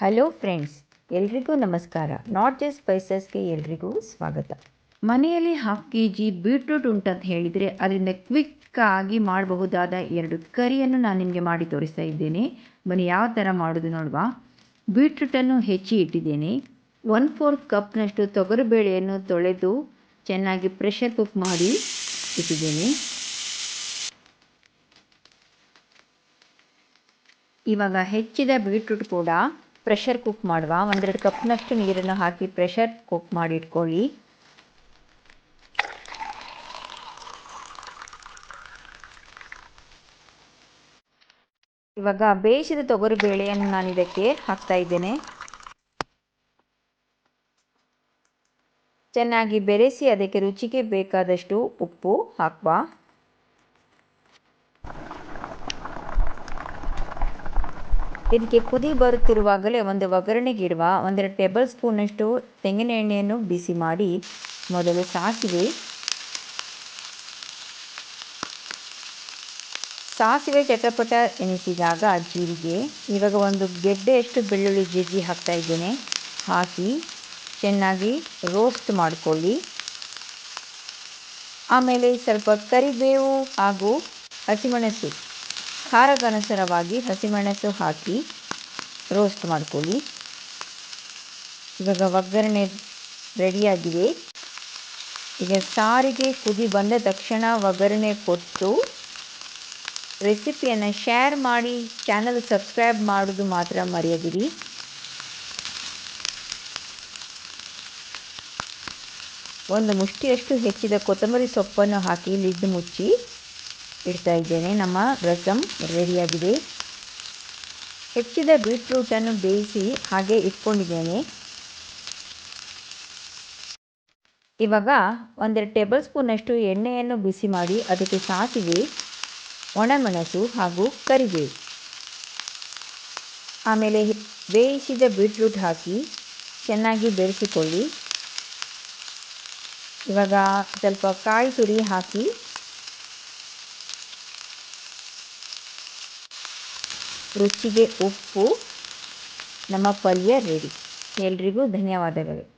Hello friends ಎಲ್ರಿಗೂ ನಮಸ್ಕಾರ. Not just ಸ್ಪೈಸಸ್ಗೆ ಎಲ್ರಿಗೂ ಸ್ವಾಗತ. ಮನೆಯಲ್ಲಿ ಹಾಫ್ ಕೆ ಜಿ ಬೀಟ್ರೂಟ್ ಉಂಟಂತ ಹೇಳಿದರೆ ಅದರಿಂದ ಕ್ವಿಕ್ಕಾಗಿ ಮಾಡಬಹುದಾದ ಎರಡು ಕರಿಯನ್ನು ನಾನು ನಿಮಗೆ ಮಾಡಿ ತೋರಿಸ್ತಾ ಇದ್ದೇನೆ. ಬನ್ನಿ, ಯಾವ ಥರ ಮಾಡೋದು ನೋಡುವ. ಬೀಟ್ರೂಟನ್ನು ಹೆಚ್ಚಿ ಇಟ್ಟಿದ್ದೇನೆ. ಒನ್ ಫೋರ್ತ್ ಕಪ್ನಷ್ಟು ತೊಗರುಬೇಳೆಯನ್ನು ತೊಳೆದು ಚೆನ್ನಾಗಿ ಪ್ರೆಷರ್ ಕುಕ್ ಮಾಡಿ ಇಟ್ಟಿದ್ದೇನೆ. ಇವಾಗ ಹೆಚ್ಚಿದ ಬೀಟ್ರೂಟ್ ಕೂಡ ಪ್ರೆಷರ್ ಕುಕ್ ಮಾಡುವ. ಒಂದೆರಡು ಕಪ್ನಷ್ಟು ನೀರನ್ನು ಹಾಕಿ ಪ್ರೆಷರ್ ಕುಕ್ ಮಾಡಿಟ್ಕೊಳ್ಳಿ ಇವಾಗ ಬೇಯಿಸಿದ ತೊಗರಿ ಬೇಳೆಯನ್ನು ನಾನು ಇದಕ್ಕೆ ಹಾಕ್ತಾ ಇದ್ದೇನೆ. ಚೆನ್ನಾಗಿ ಬೆರೆಸಿ ಅದಕ್ಕೆ ರುಚಿಗೆ ಬೇಕಾದಷ್ಟು ಉಪ್ಪು ಹಾಕುವ ಇದಕ್ಕೆ ಕುದಿ ಬರುತ್ತಿರುವಾಗಲೇ ಒಂದು ಒಗ್ಗರಣೆಗಿಡುವ ಒಂದೆರಡು ಟೇಬಲ್ ಸ್ಪೂನಷ್ಟು ತೆಂಗಿನ ಎಣ್ಣೆಯನ್ನು ಬಿಸಿ ಮಾಡಿ ಮೊದಲು ಸಾಸಿವೆ. ಸಾಸಿವೆ ಚಟಪಟ ಎನಿಸಿದಾಗ ಜೀರಿಗೆ, ಇವಾಗ ಒಂದು ಗೆಡ್ಡೆಯಷ್ಟು ಬೆಳ್ಳುಳ್ಳಿ ಜಜ್ಜಿ ಹಾಕ್ತಾ ಇದ್ದೇನೆ. ಹಾಕಿ ಚೆನ್ನಾಗಿ ರೋಸ್ಟ್ ಮಾಡಿಕೊಳ್ಳಿ. ಆಮೇಲೆ ಸ್ವಲ್ಪ ಕರಿಬೇವು ಹಾಗೂ ಹಸಿಮೆಣಸು ಖಾರಕ್ಕನುಸಾರವಾಗಿ ಹಸಿಮೆಣಸು ಹಾಕಿ ರೋಸ್ಟ್ ಮಾಡ್ಕೊಳ್ಳಿ. ಇವಾಗ ಒಗ್ಗರಣೆ ರೆಡಿಯಾಗಿದೆ ಈಗ ಸಾರಿಗೆ ಕುದಿ ಬಂದ ತಕ್ಷಣ ಒಗ್ಗರಣೆ ಕೊಟ್ಟು ರೆಸಿಪಿಯನ್ನು ಶೇರ್ ಮಾಡಿ ಚಾನಲ್ ಸಬ್ಸ್ಕ್ರೈಬ್ ಮಾಡೋದು ಮಾತ್ರ ಮರೆಯದಿರಿ. ಒಂದು ಮುಷ್ಟಿಯಷ್ಟು ಹೆಚ್ಚಿದ ಕೊತ್ತಂಬರಿ ಸೊಪ್ಪನ್ನು ಹಾಕಿ ಲಿಡ್ ಮುಚ್ಚಿ. ಇಡ್ತಾ ಇದ್ದೇನೆ. ನಮ್ಮ ರಸಮ್ ರೆಡಿಯಾಗಿದೆ. ಹೆಚ್ಚಿದ ಬೀಟ್ರೂಟನ್ನು ಬೇಯಿಸಿ ಹಾಗೆ ಇಟ್ಕೊಂಡಿದ್ದೇನೆ. ಇವಾಗ ಒಂದೆರಡು ಟೇಬಲ್ ಸ್ಪೂನಷ್ಟು ಎಣ್ಣೆಯನ್ನು ಬಿಸಿ ಮಾಡಿ ಅದಕ್ಕೆ ಸಾಸಿವೆ, ಒಣಮೆಣಸು ಹಾಗೂ ಕರಿಬೇವು. ಆಮೇಲೆ ಬೇಯಿಸಿದ ಬೀಟ್ರೂಟ್ ಹಾಕಿ ಚೆನ್ನಾಗಿ ಬೆರೆಸಿಕೊಳ್ಳಿ. ಇವಾಗ ಸ್ವಲ್ಪ ಕಾಯಿ ತುರಿ ಹಾಕಿ ರುಚಿಗೆ ಉಪ್ಪು ನಮ್ಮ ಪಲ್ಯ ರೆಡಿ ಎಲ್ರಿಗೂ ಧನ್ಯವಾದಗಳು.